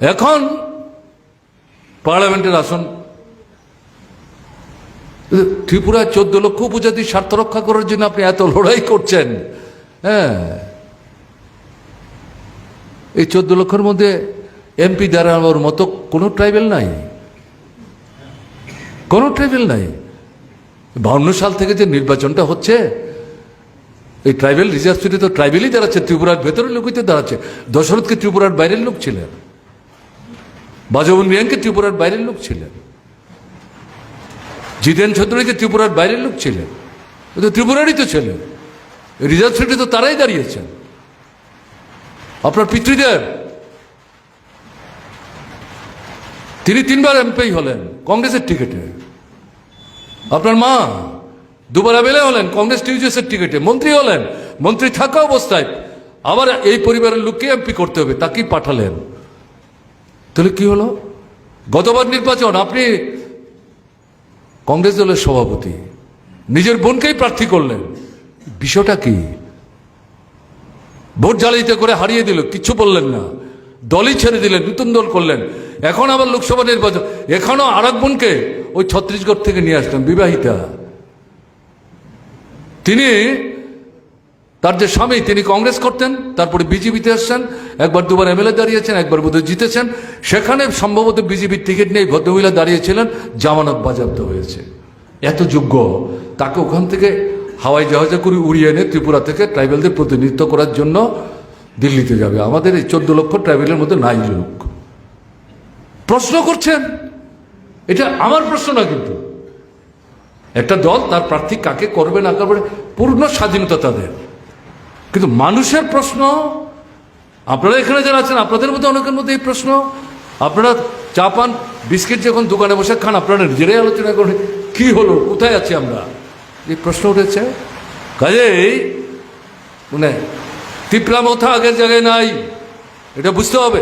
এখন পার্লামেন্টের আসন। ত্রিপুরায় চোদ্দ লক্ষ উপজাতির স্বার্থ রক্ষা করার জন্য আপনি এত লড়াই করছেন। হ্যাঁ। এই চোদ্দ লক্ষের মধ্যে এমপি দাঁড়ানোর মতো কোনো ট্রাইবেল নাই। কোনো ট্রাইবেল নাই। বাউন্ন সাল থেকে যে নির্বাচনটা হচ্ছে, এই ট্রাইবেল রিজার্ভ সিটে তো ট্রাইবেলই দাঁড়াচ্ছে, ত্রিপুরার ভেতরের লোকই তো দাঁড়াচ্ছে। দশরথকে ত্রিপুরার বাইরের লোক ছিলেন। বাজবন রিয়াংকে ত্রিপুরার বাইরের লোক ছিলেন। জিতেন চৌধুরীকে ত্রিপুরার বাইরের লোক ছিলেন। ও তো ত্রিপুরারই তো ছিলেন। রিজার্ভ সিটে তো তারাই দাঁড়িয়েছেন। আপনার পিতৃদেব। তিনি তিনবার এমপি হলেন কংগ্রেসের টিকিটে। আপনার মা দুবার এমএলএ হলেন কংগ্রেস টিউজেসের টিকিটে। মন্ত্রী হলেন। মন্ত্রী থাকা অবস্থায় আবার এই পরিবারের লোককে এমপি করতে হবে, তাকেই পাঠালেন। তাহলে কি হলো? গতবার নির্বাচন আপনি কংগ্রেস দলের সভাপতি, নিজের বোনকেই প্রার্থী করলেন। বিষয়টা কি? ভোট জ্বালিতে করে হারিয়ে দিল, কিচ্ছু বললেন না। দলই ছেড়ে দিলেন, নতুন দল করলেন। এখন আবার লোকসভা নির্বাচন এখনও আর এক বোনকে ওই ছত্তিশগড় থেকে নিয়ে আসলেন, বিবাহিতা। তিনি তার যে স্বামী, তিনি কংগ্রেস করতেন, তারপরে বিজেপিতে আসছেন, একবার দুবার এমএলএ দাঁড়িয়েছেন, একবার বোধহয় জিতেছেন। সেখানে সম্ভবত বিজেপির টিকিট নেই ভদ্রমহিলা দাঁড়িয়েছিলেন, জামানত বাজেয়াপ্ত হয়েছে। এত যোগ্য, তাকে ওখান থেকে হাওয়াই জাহাজে করে উড়িয়ে এনে ত্রিপুরা থেকে ট্রাইবেলদের প্রতিনিধিত্ব করার জন্য দিল্লিতে যাবে। আমাদের এই চোদ্দ লক্ষ ট্রাইবেলের মধ্যে নাই লোক। প্রশ্ন করছেন, এটা আমার প্রশ্ন না কিন্তু। একটা দল, তার প্রার্থী কাকে করবে না করবে, পূর্ণ স্বাধীনতা তাদের। কিন্তু মানুষের প্রশ্ন, আপনারা এখানে যারা আছেন, আপনাদের মধ্যে অনেকের মধ্যে এই প্রশ্ন, আপনারা চা পান বিস্কিট যখন দোকানে বসে খান, আপনারা নিজেরাই আলোচনা করেন, কি হলো? কোথায় আছি আমরা? এই প্রশ্ন উঠেছে। কাজেই মানে তিপলা মথা আগের জায়গায় নাই, এটা বুঝতে হবে।